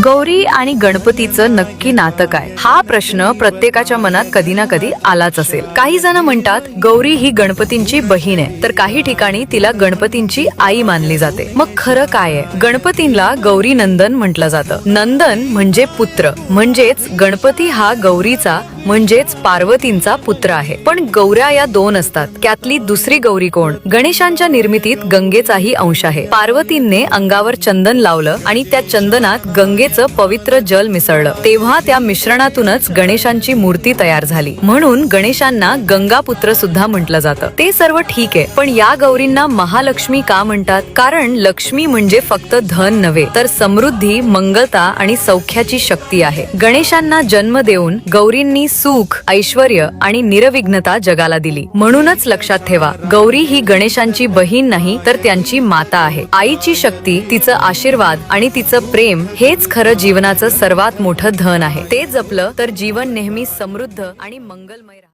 गौरी आणि गणपतीचं नक्की नातं काय? हा प्रश्न प्रत्येकाच्या मनात कधी ना कधी आलाच असेल. काही जण म्हणतात गौरी ही गणपतींची बहीण आहे. तर काही ठिकाणी तिला गणपतींची आई मानली जाते. मग खरं काय आहे? गणपतींना गौरी नंदन म्हटलं जातं. नंदन म्हणजे पुत्र. म्हणजेच गणपती हा गौरीचा म्हणजेच पार्वतींचा पुत्र आहे. पण गौऱ्या या दोन असतात. त्यातली दुसरी गौरी कोण? गणेशांच्या निर्मितीत गंगेचाही अंश आहे. पार्वतींनी अंगावर चंदन लावलं आणि त्या चंदनात गंगे गंगेचं पवित्र जल मिसळलं. तेव्हा त्या मिश्रणातूनच गणेशांची मूर्ती तयार झाली. म्हणून गणेशांना गंगापुत्र सुद्धा म्हटलं जातं. ते सर्व ठीक आहे पण या गौरींना महालक्ष्मी का म्हणतात? कारण लक्ष्मी म्हणजे फक्त धन नव्हे तर समृद्धी मंगलता आणि सौख्याची शक्ती आहे. गणेशांना जन्म देऊन गौरींनी सुख ऐश्वर आणि निरविघ्नता जगाला दिली. म्हणूनच लक्षात ठेवा गौरी ही गणेशांची बहीण नाही तर त्यांची माता आहे. आईची शक्ती तिचं आशीर्वाद आणि तिचं प्रेम हेच खरं जीवनाचं सर्वात मोठं धन आहे ते जपलं तर जीवन नेहमी समृद्ध आणि मंगलमय राहतं.